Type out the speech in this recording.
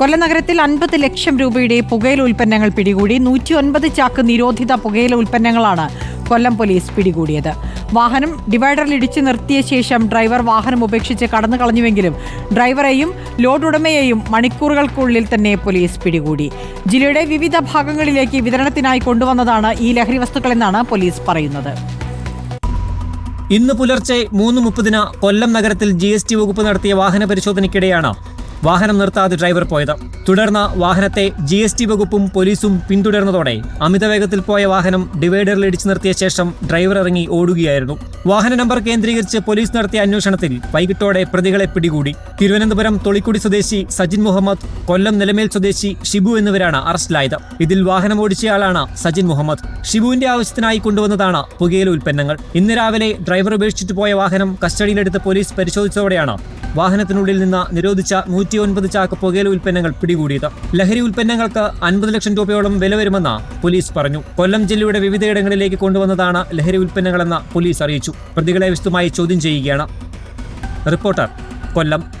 കൊല്ലം നഗരത്തിൽ അൻപത് ലക്ഷം രൂപയുടെ പുകയില ഉൽപ്പന്നങ്ങൾ പിടികൂടി നൂറ്റി ഒൻപത് ചാക്ക് നിരോധിത പുകയില ഉൽപ്പന്നങ്ങളാണ് കൊല്ലം പോലീസ് പിടികൂടിയത്. വാഹനം ഡിവൈഡറിൽ ഇടിച്ചു നിർത്തിയ ശേഷം ഡ്രൈവർ വാഹനം ഉപേക്ഷിച്ച് കടന്നു കളഞ്ഞുവെങ്കിലും ഡ്രൈവറെയും ലോഡ് ഉടമയെയും മണിക്കൂറുകൾക്കുള്ളിൽ തന്നെ പോലീസ് പിടികൂടി. ജില്ലയുടെ വിവിധ ഭാഗങ്ങളിലേക്ക് വിതരണത്തിനായി കൊണ്ടുവന്നതാണ് ഈ ലഹരി വസ്തുക്കളെന്നാണ് പോലീസ് പറയുന്നത്. ഇന്ന് പുലർച്ചെ മൂന്ന് മുപ്പതിന് കൊല്ലം നഗരത്തിൽ ജി എസ് ടി വകുപ്പ് നടത്തിയ വാഹന പരിശോധനയ്ക്കിടെയാണ് വാഹനം നിർത്താതെ ഡ്രൈവർ പോയത്. തുടർന്ന് വാഹനത്തെ ജി എസ് ടി വകുപ്പും പോലീസും പിന്തുടർന്നതോടെ അമിതവേഗത്തിൽ പോയ വാഹനം ഡിവൈഡറിൽ ഇടിച്ചു നിർത്തിയ ശേഷം ഡ്രൈവർ ഇറങ്ങി ഓടുകയായിരുന്നു. വാഹന നമ്പർ കേന്ദ്രീകരിച്ച് പോലീസ് നടത്തിയ അന്വേഷണത്തിൽ വൈകിട്ടോടെ പ്രതികളെ പിടികൂടി. തിരുവനന്തപുരം തൊളിക്കുടി സ്വദേശി സജിൻ മുഹമ്മദ് കൊല്ലം നിലമേൽ സ്വദേശി ഷിബു എന്നിവരാണ് അറസ്റ്റിലായത്. ഇതിൽ വാഹനം ഓടിച്ചയാളാണ് സജിൻ മുഹമ്മദ്. ഷിബുവിന്റെ ആവശ്യത്തിനായി കൊണ്ടുവന്നതാണ് പുകയില ഉൽപ്പന്നങ്ങൾ. ഇന്ന് രാവിലെ ഡ്രൈവർ ഉപേക്ഷിച്ചിട്ട് പോയ വാഹനം കസ്റ്റഡിയിലെടുത്ത് പോലീസ് പരിശോധിച്ചതോടെയാണ് വാഹനത്തിനുള്ളിൽ നിന്ന് നിരോധിച്ച നൂറ്റി ഒൻപത് ചാക്ക് പുകയില ഉൽപ്പന്നങ്ങൾ പിടികൂടിയത്. ലഹരി ഉൽപ്പന്നങ്ങൾക്ക് അൻപത് ലക്ഷം രൂപയോളം വില വരുമെന്ന് പോലീസ് പറഞ്ഞു. കൊല്ലം ജില്ലയുടെ വിവിധയിടങ്ങളിലേക്ക് കൊണ്ടുവന്നതാണ് ലഹരി ഉൽപ്പന്നങ്ങളെന്ന് പോലീസ് അറിയിച്ചു. പ്രതികളെ വിശദമായി ചോദ്യം ചെയ്യുകയാണ്. റിപ്പോർട്ടർ കൊല്ലം.